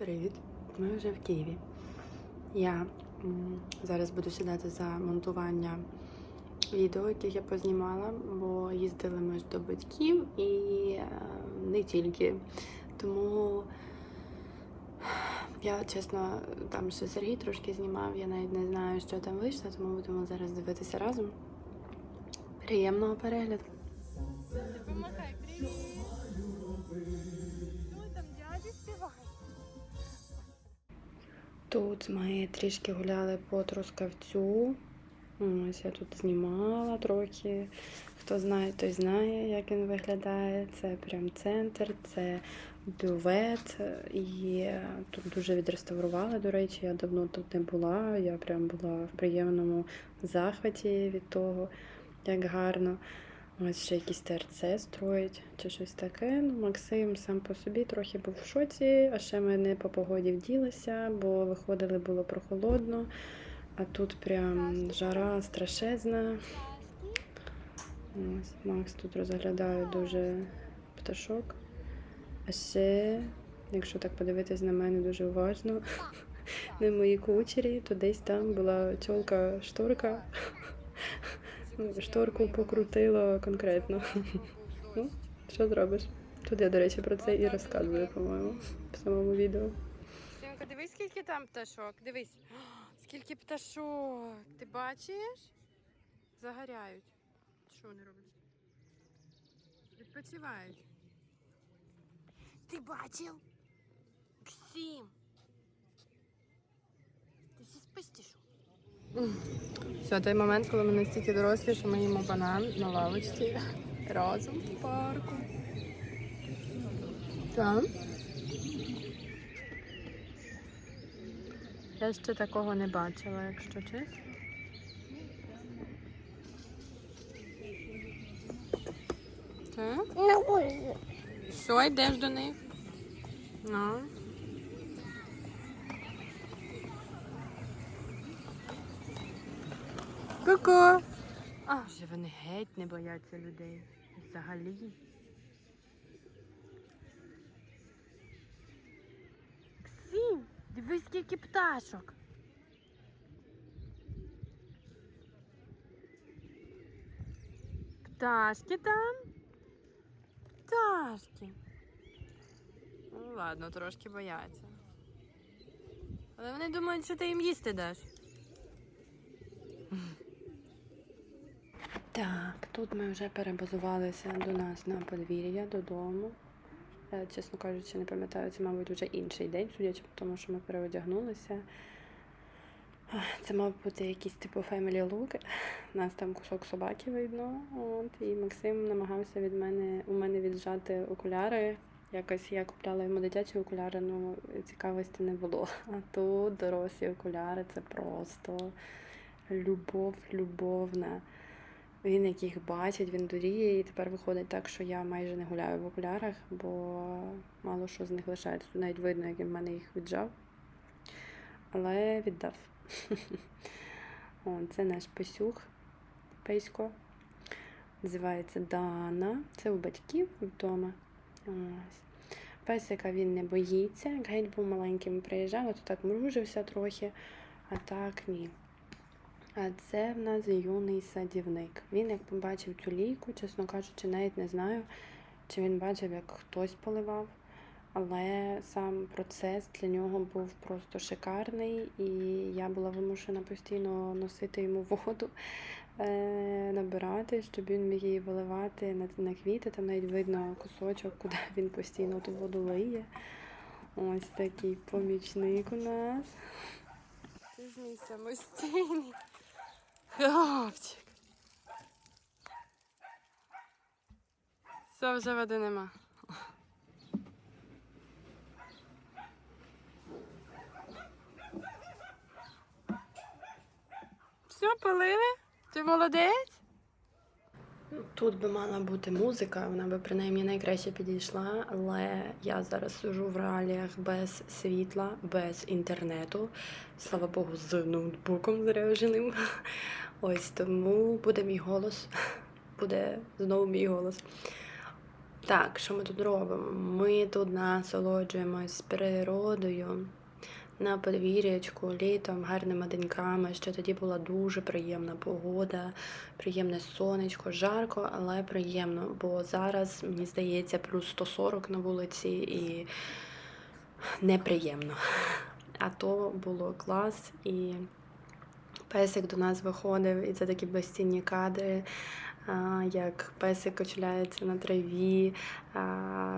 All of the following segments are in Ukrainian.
Привіт! Ми вже в Києві. Я зараз буду сідати за монтування відео, яких я познімала, бо їздили ми ж до батьків і е, не тільки. Тому я чесно, там ще Сергій трошки знімав, я навіть не знаю, що там вийшло, тому будемо зараз дивитися разом. Приємного перегляду! Помахай, привіт! Тут ми трішки гуляли по Трускавцю. Ось я тут знімала трохи. Хто знає, той знає, як він виглядає. Це прям центр, це бювет. І тут дуже відреставрували. До речі, я давно тут не була. Я прям була в приємному захваті від того, як гарно. Ось ще якісь ТРЦ строять чи щось таке. Ну, Максим сам по собі трохи був в шоці, а ще ми не по погоді вділися, бо виходили було прохолодно, а тут прям жара страшезна. Ось Макс тут розглядає дуже пташок. А ще, якщо так подивитись на мене дуже уважно, на моїй кучері, то десь там була чолка шторка. Ну, Шторку покрутила конкретно. Ну, що зробиш? Тут я, до речі, про це і розказую, по-моєму, в самому відео. Синка, дивись, скільки там пташок. Дивись. Скільки пташок. Ти бачиш? Загоряють. Що вони роблять? Відпочивають. Ти бачив? Ксім. Ти всі спиш? Все, той момент, коли ми настільки дорослі, що ми їмо банан на лавочці разом в парку. Так. Я ще такого не бачила, якщо чесно. Так? Що, йдеш до них? Ну. Ку-ку! А, вже вони геть не бояться людей. Взагалі. Ксім, дивись, скільки пташок. Пташки там? Пташки. Ну ладно, трошки бояться. Але вони думають, що ти їм їсти даш. Так, тут ми вже перебазувалися до нас на подвір'я додому. Е, Чесно кажучи, не пам'ятаю, це, мабуть, вже інший день, судячи по тому, що ми переодягнулися. Це мав бути якийсь типу family look. У нас там кусок собаки видно. От, і Максим намагався від мене у мене віджати окуляри. Якось я купляла йому дитячі окуляри, ну цікавості не було. А тут дорослі окуляри це просто любов, любовна. Він як їх бачить, він дуріє, і тепер виходить так, що я майже не гуляю в окулярах, бо мало що з них лишається. Тут навіть видно, як він в мене їх віджав. Але віддав. О, це наш песюх, песько. Називається Дана. Це у батьків вдома. Ось. Песика він не боїться. Як геть був маленьким, приїжджав, то так мружився трохи, а так ні. А це в нас юний садівник. Він, як побачив цю лійку, чесно кажучи, навіть не знаю, чи він бачив, як хтось поливав. Але сам процес для нього був просто шикарний, і я була вимушена постійно носити йому воду, е, набирати, щоб він міг її виливати на, квіти. Там навіть видно кусочок, куди він постійно ту воду лиє. Ось такий помічник у нас. Ти ж мій самостійний. Хлопчик. Все, вже води нема. Все, полили? Ти молодець? Тут би мала бути музика, вона би принаймні найкраще підійшла, але я зараз сижу в реаліях без світла, без інтернету. Слава Богу, з ноутбуком зарядженим. Ось тому буде мій голос. Буде знову мій голос. Так, що ми тут робимо? Ми тут насолоджуємось природою на подвір'ячку, літом, гарними деньками. Ще тоді була дуже приємна погода, приємне сонечко, жарко, але приємно. Бо зараз, мені здається, плюс 140 на вулиці і неприємно. А то було клас і песик до нас виходив, і це такі безцінні кадри. Як песик качляється на траві.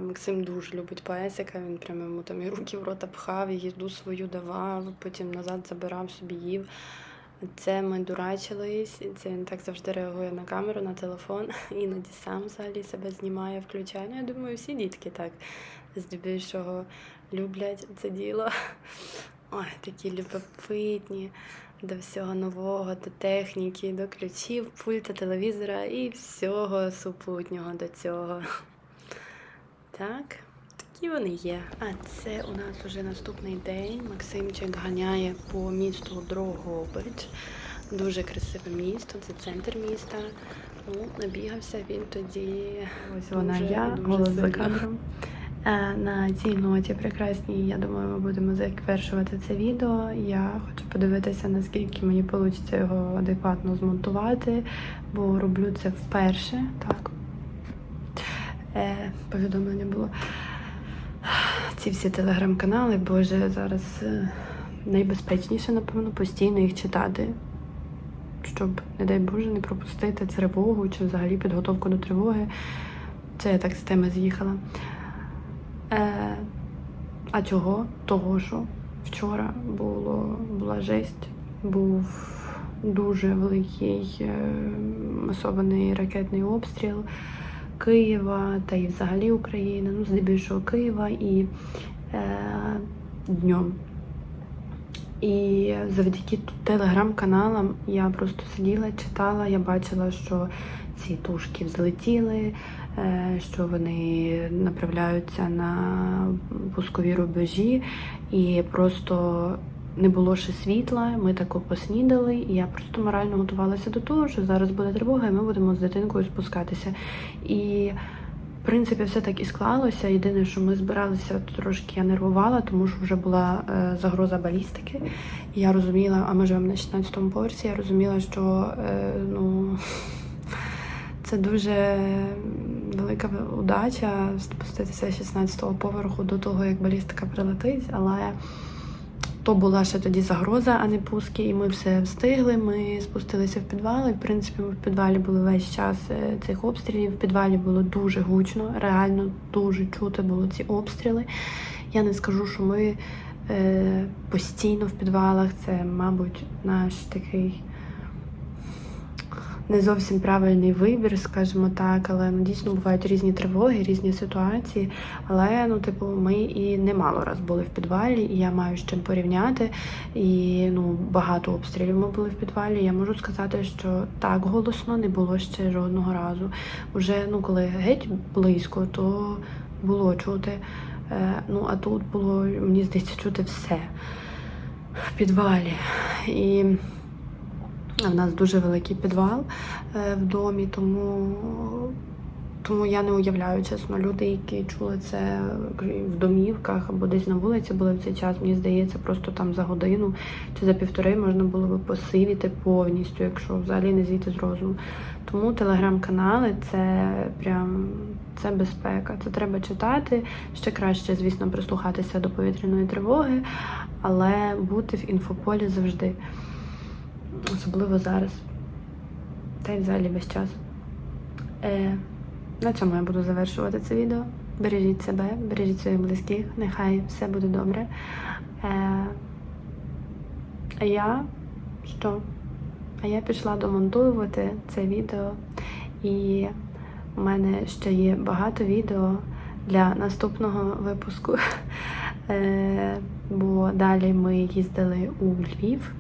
Максим дуже любить песика, він прямо йому там і руки в рота пхав, і їду свою давав, потім назад забирав собі їв. Це ми дурачились, це він так завжди реагує на камеру, на телефон, іноді сам взагалі себе знімає, включає. Ну, я думаю, всі дітки так здебільшого люблять це діло. Ой, такі любопитні до всього нового, до техніки, до ключів, пульта, телевізора і всього супутнього до цього. Так, такі вони є. А це у нас уже наступний день. Максимчик ганяє по місту Дрогобич. Дуже красиве місто, це центр міста. Ну, набігався він тоді. Ось вона Дуже, я, дуже голос за кадром. Е, На цій ноті прекрасній, я думаю, ми будемо завершувати це відео. Я хочу подивитися, наскільки мені вийде його адекватно змонтувати, бо роблю це вперше. Так. Е, повідомлення було. Ці всі телеграм-канали, боже, зараз е, найбезпечніше, напевно, постійно їх читати, щоб, не дай Боже, не пропустити тривогу чи взагалі підготовку до тривоги. Це я так з теми з'їхала. Е, а чого? Того, що вчора було, була жесть, був дуже великий е, масований ракетний обстріл Києва та і взагалі України, ну, здебільшого Києва і е, днем. І завдяки телеграм-каналам я просто сиділа, читала, я бачила, що ці тушки взлетіли, що вони направляються на пускові рубежі, і просто не було ще світла. Ми тако поснідали, і я просто морально готувалася до того, що зараз буде тривога, і ми будемо з дитинкою спускатися. І в принципі, все так і склалося. Єдине, що ми збиралися трошки я нервувала, тому що вже була е, загроза балістики. І я розуміла, а ми живемо на 16-му поверсі. Я розуміла, що е, ну це дуже велика удача спуститися з 16-го поверху до того, як балістика прилетить, але. То була ще тоді загроза, а не пуски, і ми все встигли. Ми спустилися в підвал. І, в принципі, ми в підвалі були весь час е, цих обстрілів. В підвалі було дуже гучно, реально дуже чути було ці обстріли. Я не скажу, що ми е, постійно в підвалах. Це, мабуть, наш такий не зовсім правильний вибір, скажімо так, але ну, дійсно бувають різні тривоги, різні ситуації. Але ну, типу, ми і немало раз були в підвалі, і я маю з чим порівняти. І ну, багато обстрілів ми були в підвалі. Я можу сказати, що так голосно не було ще жодного разу. Уже ну, коли геть близько, то було чути. Е, ну, а тут було, мені здається, чути все в підвалі. І в нас дуже великий підвал е, в домі, тому, тому я не уявляю, чесно, люди, які чули це в домівках або десь на вулиці були в цей час, мені здається, просто там за годину чи за півтори можна було би посивіти повністю, якщо взагалі не зійти з розуму. Тому телеграм-канали це прям це безпека. Це треба читати. Ще краще, звісно, прислухатися до повітряної тривоги, але бути в інфополі завжди особливо зараз. Та й взагалі весь час. Е, на цьому я буду завершувати це відео. Бережіть себе, бережіть своїх близьких, нехай все буде добре. Е, а я що? А я пішла домонтувати це відео, і у мене ще є багато відео для наступного випуску. Е, бо далі ми їздили у Львів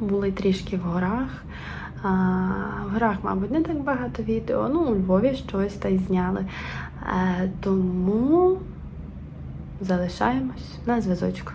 були трішки в горах. А, в горах, мабуть, не так багато відео. Ну, у Львові щось та й зняли. А, тому залишаємось на зв'язочку.